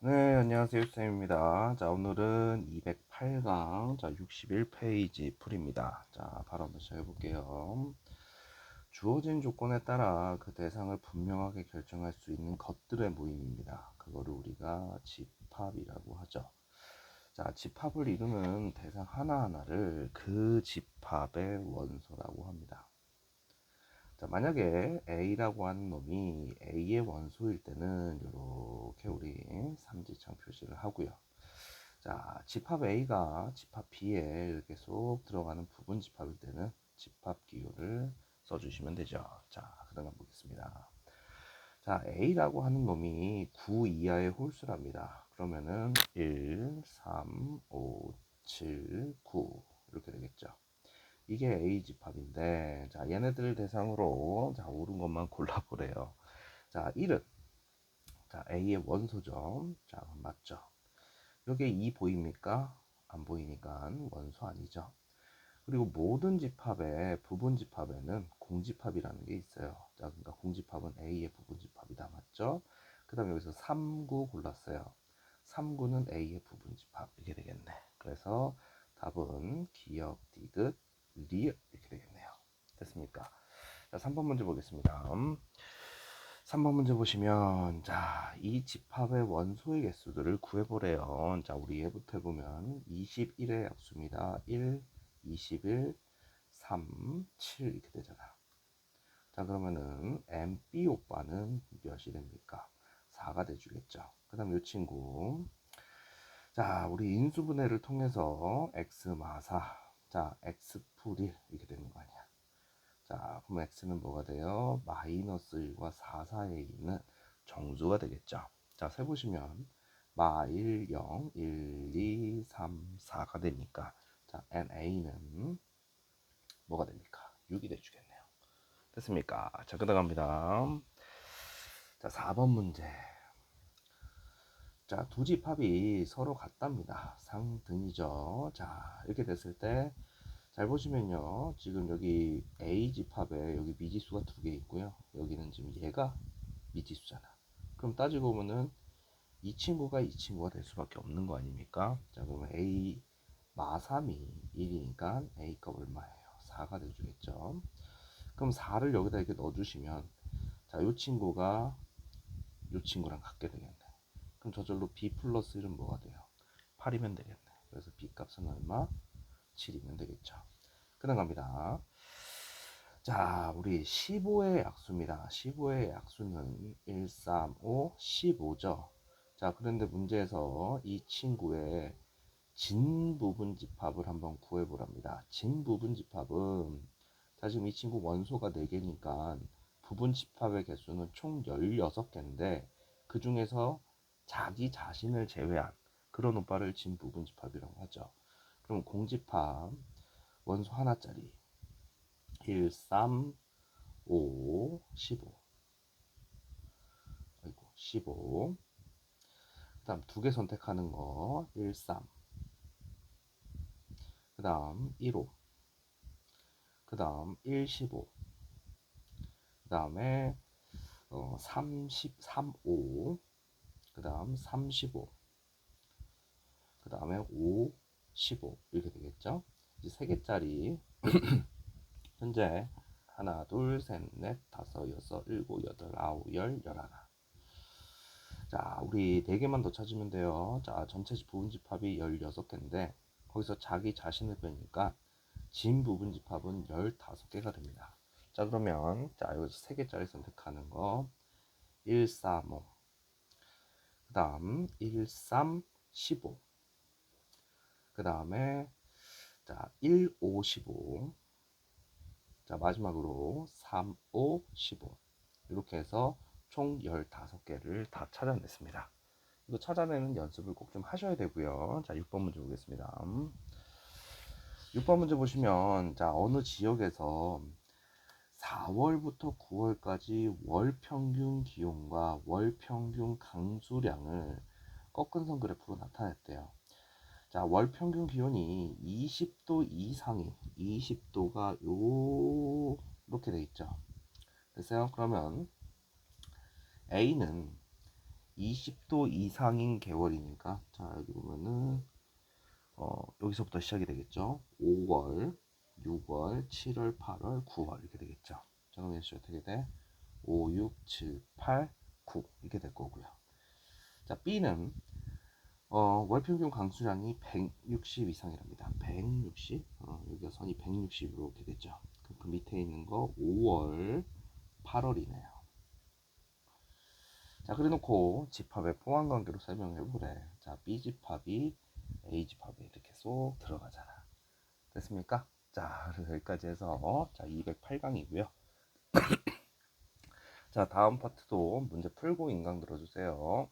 네, 안녕하세요. 쌤입니다. 자, 오늘은 208강, 자, 61페이지 풀입니다. 자, 바로 한번 시작해 볼게요. 주어진 조건에 따라 그 대상을 분명하게 결정할 수 있는 것들의 모임입니다. 그거를 우리가 집합이라고 하죠. 자, 집합을 이루는 대상 하나하나를 그 집합의 원소라고 합니다. 자, 만약에 A라고 하는 놈이 A의 원소일 때는 이렇게 우리 삼지창 표시를 하고요. 자, 집합 A가 집합 B에 이렇게 쏙 들어가는 부분 집합일 때는 집합 기호를 써주시면 되죠. 자, 그다음 보겠습니다. 자, A라고 하는 놈이 9 이하의 홀수랍니다. 그러면은 1, 3, 5, 7, 9 이렇게 되겠죠. 이게 A 집합인데 자 얘네들 대상으로 자 옳은 것만 골라보래요. 자 1은 자 A의 원소죠. 자 맞죠. 여기에 2 보입니까? 안 보이니까 원소 아니죠. 그리고 모든 집합의 부분 집합에는 공집합이라는 게 있어요. 자 그러니까 공집합은 A의 부분 집합이다 맞죠? 그 다음에 여기서 3구 골랐어요. 3구는 A의 부분 집합 이게 되겠네. 그래서 답은 기억 디귿 리을 이렇게 되겠네요. 됐습니까? 자, 3번 문제 보겠습니다. 3번 문제 보시면 자, 이 집합의 원소의 개수들을 구해보래요. 자, 우리 예부터 해보면 21의 약수입니다. 1, 21, 3, 7 이렇게 되잖아. 자, 그러면은 MB 오빠는 몇이 됩니까? 4가 돼주겠죠. 그 다음 이 친구 자, 우리 인수분해를 통해서 x 마사 자, x풀 1 이렇게 되는 거 아니야. 자, 그럼 x는 뭐가 돼요? 마이너스 1과 4 사이에 있는 정수가 되겠죠. 자, 세보시면 마 1, 0, 1, 2, 3, 4가 되니까 자, na는 뭐가 됩니까? 6이 돼주겠네요. 됐습니까? 자, 그다갑니다. 자, 4번 문제. 자, 두 집 합이 서로 같답니다. 상등이죠. 자, 이렇게 됐을 때, 잘 보시면요. 지금 여기 A 집합에 여기 미지수가 두 개 있고요. 여기는 지금 얘가 미지수잖아. 그럼 따지고 보면은 이 친구가 이 친구가 될 수밖에 없는 거 아닙니까? 자, 그러면 A 마3이 1이니까 A 값 얼마예요? 4가 돼주겠죠. 그럼 4를 여기다 이렇게 넣어주시면, 자, 이 친구가 이 친구랑 같게 되겠네. 그럼 저절로 b 플러스 1은 뭐가 돼요? 8이면 되겠네. 그래서 b 값은 얼마? 7이면 되겠죠. 그다음 갑니다. 자, 우리 15의 약수입니다. 15의 약수는 1, 3, 5, 15죠. 자, 그런데 문제에서 이 친구의 진 부분 집합을 한번 구해보랍니다. 진 부분 집합은 자, 지금 이 친구 원소가 4개니까 부분 집합의 개수는 총 16개인데 그 중에서 자기 자신을 제외한 그런 오빠를 진 부분 집합이라고 하죠. 그럼 공집합 원소 하나짜리. 1, 3, 5, 15 아이고 15 그다음 두 개 선택하는 거. 1, 3 그다음 1, 5 그다음 1, 15 그다음에 어, 33, 5 그 다음 35, 그 다음에 5, 15 이렇게 되겠죠. 이제 세 개짜리 현재 하나, 둘, 셋, 넷, 다섯, 여섯, 일곱, 여덟, 아홉, 열, 열하나. 자, 우리 네 개만 더 찾으면 돼요. 자, 전체 부분 집합이 16개인데 거기서 자기 자신을 빼니까 진 부분 집합은 15개가 됩니다. 자, 그러면 자, 여기서 세 개짜리 선택하는 거 1, 4, 5 그 다음 1, 3, 15. 그 다음에 자 1, 5, 15. 자 마지막으로 3, 5, 15. 이렇게 해서 총 15개를 다 찾아냈습니다. 이거 찾아내는 연습을 꼭 좀 하셔야 되고요. 자 6번 문제 보겠습니다. 6번 문제 보시면 자 어느 지역에서 4월부터 9월까지 월 평균 기온과 월 평균 강수량을 꺾은 선 그래프로 나타냈대요. 자, 월 평균 기온이 20도 이상인 20도가 요 이렇게 돼 있죠. 됐어요? 그러면 A는 20도 이상인 개월이니까 자 여기 보면은 어 여기서부터 시작이 되겠죠 5월 6월 7월 8월 9월 이렇게 되겠죠. 예시 어떻게 돼. 5 6 7 8 9 이렇게 될 거고요. 자 B는 어, 월평균 강수량이 160 이상이랍니다. 160 어, 여기가 선이 160으로 이렇게 됐죠. 그럼 그 밑에 있는 거 5월 8월이네요. 자 그래놓고 집합의 포함 관계로 설명해 보래. 자 B 집합이 A 집합에 이렇게 쏙 들어가잖아. 됐습니까? 자 그래서 여기까지 해서 자 208강이고요. 자 다음 파트도 문제 풀고 인강 들어주세요